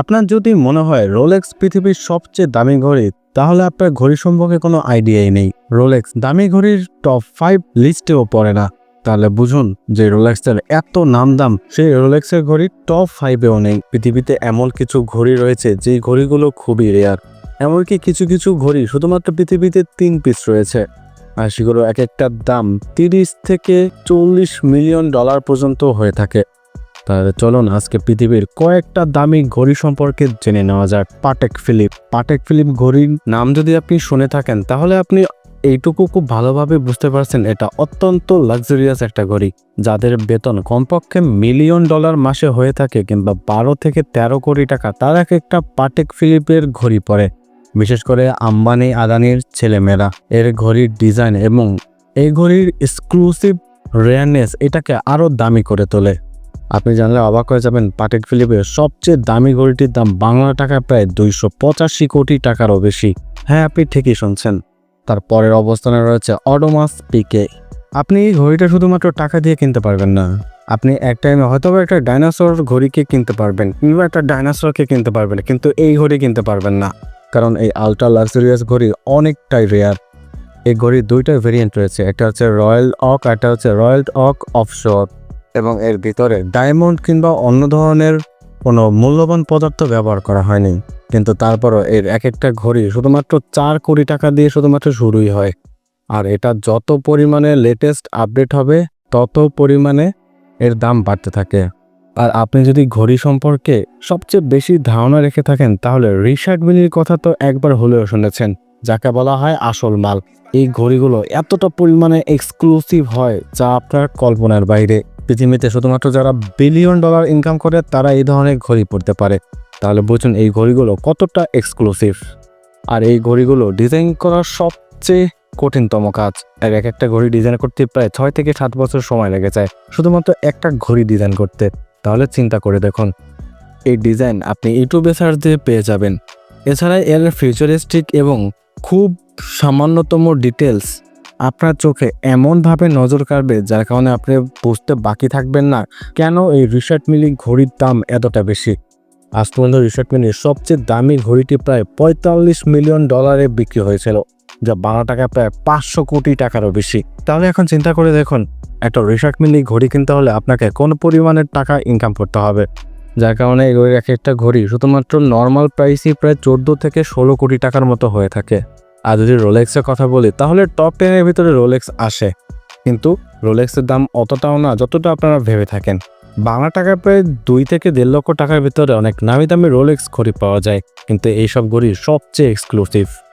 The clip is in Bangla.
আপনার যদি মনে হয় রোলেক্স পৃথিবীর সবচেয়ে দামি ঘড়ি, তাহলে আপনার ঘড়ি সম্পর্কে কোনো আইডিয়াই নেই। রোলেক্স দামি ঘড়ির টপ ফাইভ লিস্টেও পড়ে না। তাহলে বুঝুন যে রোলেক্সের এত নাম দাম সেই রোলেক্সের ঘড়ি টপ ফাইভেও নেই। পৃথিবীতে এমন কিছু ঘড়ি রয়েছে, যেই ঘড়িগুলো খুবই রেয়ার এমনকি কিছু কিছু ঘড়ি শুধুমাত্র পৃথিবীতে তিন পিস রয়েছে। আর সেগুলো এক একটার দাম তিরিশ থেকে চল্লিশ মিলিয়ন ডলার পর্যন্ত হয়ে থাকে। তাহলে চলুন আজকে পৃথিবীর কয়েকটা দামি ঘড়ি সম্পর্কে জেনে নেওয়া যাক। Patek Philip. পাটেক ফিলিপ ঘড়ির নাম যদি আপনি শুনে থাকেন, তাহলে আপনি এইটুকু খুব ভালোভাবে বুঝতে পারছেন এটা অত্যন্ত লাক্সারিয়াস একটা ঘড়ি, যাদের বেতন কমপক্ষে মিলিয়ন ডলার মাসে হয়ে থাকে কিংবা বারো থেকে তেরো কোটি টাকা। তার এক একটা পাটেক ফিলিপের ঘড়ি পরে, বিশেষ করে আম্বানি আদানির ছেলেমেয়েরা। এর ঘড়ির ডিজাইন এবং এই ঘড়ির এক্সক্লুসিভ রেয়ারনেস এটাকে আরও দামি করে তোলে। আপনি জানলে অবাক হয়ে যাবেন পাটেক ফিলিপের সবচেয়ে দামি ঘড়িটির দাম বাংলা টাকায় প্রায় দুইশো পঁচাশি কোটি টাকারও বেশি। হ্যাঁ আপনি ঠিকই শুনছেন। তার পরের অবস্থানে রয়েছে অডোমাস পিকে আপনি এই ঘড়িটা শুধুমাত্র টাকা দিয়ে কিনতে পারবেন না। আপনি এক টাইমে হয়তো একটা ডাইনোসর ঘড়িকে কিনতে পারবেন কিংবা একটা ডাইনোসরকে কিনতে পারবেন, কিন্তু এই ঘড়ি কিনতে পারবেন না। কারণ এই আলট্রা লাক্সারিয়াস ঘড়ি অনেকটাই রেয়ার এই ঘড়ির দুইটা ভেরিয়েন্ট রয়েছে, একটা হচ্ছে রয়্যাল অক একটা হচ্ছে রয়্যাল অক অফশোর এবং এর ভিতরে ডায়মন্ড কিংবা অন্য ধরনের কোনো মূল্যবান পদার্থ ব্যবহার করা হয়নি। কিন্তু তারপরও এর এক একটা ঘড়ি শুধুমাত্র চার কোটি টাকা দিয়ে শুধুমাত্র শুরুই হয়। আর এটা যত পরিমাণে লেটেস্ট আপডেট হবে, তত পরিমাণে এর দাম বাড়তে থাকে। আর আপনি যদি ঘড়ি সম্পর্কে সবচেয়ে বেশি ধারণা রেখে থাকেন, তাহলে রিশার্ড মিলির কথা তো একবার হলেও শুনেছেন, যাকে বলা হয় আসল মাল। এই ঘড়িগুলো এতটা পরিমাণে এক্সক্লুসিভ হয় যা আপনার কল্পনার বাইরে। পৃথিবীতে শুধুমাত্র যারা বিলিয়ন ডলার ইনকাম করে, তারা এই ধরনের ঘড়ি পড়তে পারে। তাহলে বুঝুন এই ঘড়িগুলো কতটা এক্সক্লুসিভ আর এই ঘড়িগুলো ডিজাইন করার সবচেয়ে কঠিনতম কাজ। আর এক একটা ঘড়ি ডিজাইন করতে প্রায় ছয় থেকে সাত বছর সময় লেগে যায়, শুধুমাত্র একটা ঘড়ি ডিজাইন করতে। তাহলে চিন্তা করে দেখুন, এই ডিজাইন আপনি ইউটিউবে সার্চ দিয়ে পেয়ে যাবেন। এছাড়া এর ফিউচারিস্টিক এবং খুব সামান্যতম ডিটেলস আপনার চোখে এমনভাবে নজর কাড়বে যার কারণে আপনি বুঝতে বাকি থাকবেন না কেন এই রিসার্ট মিলি ঘড়ির দাম এতটা বেশি? আজ পর্যন্ত রিসার্ট মিলির সবচেয়ে দামি ঘড়িটি প্রায় পঁয়তাল্লিশ মিলিয়ন ডলারে বিক্রি হয়েছিল, যা বাংলা টাকায় প্রায় পাঁচশো কোটি টাকারও বেশি। তাহলে এখন চিন্তা করে দেখুন, একটা রিসার্ট মিলি ঘড়ি কিনতে হলে আপনাকে কোন পরিমাণের টাকা ইনকাম করতে হবে? যার কারণে এই এক একটা ঘড়ি শুধুমাত্র নর্মাল প্রাইসই প্রায় চোদ্দ থেকে ষোলো কোটি টাকার মতো হয়ে থাকে। আর যদি রোলেক্সের কথা বলি, তাহলে টপ টেনের ভিতরে রোলেক্স আসে। কিন্তু রোলেক্সের দাম অতটাও না, যতটা আপনারা ভেবে থাকেন। বাংলা টাকায় প্রায় দুই থেকে দেড় লক্ষ টাকার ভিতরে অনেক নামি দামি রোলেক্স ঘড়ি পাওয়া যায়। কিন্তু এইসব ঘড়ি সবচেয়ে এক্সক্লুসিভ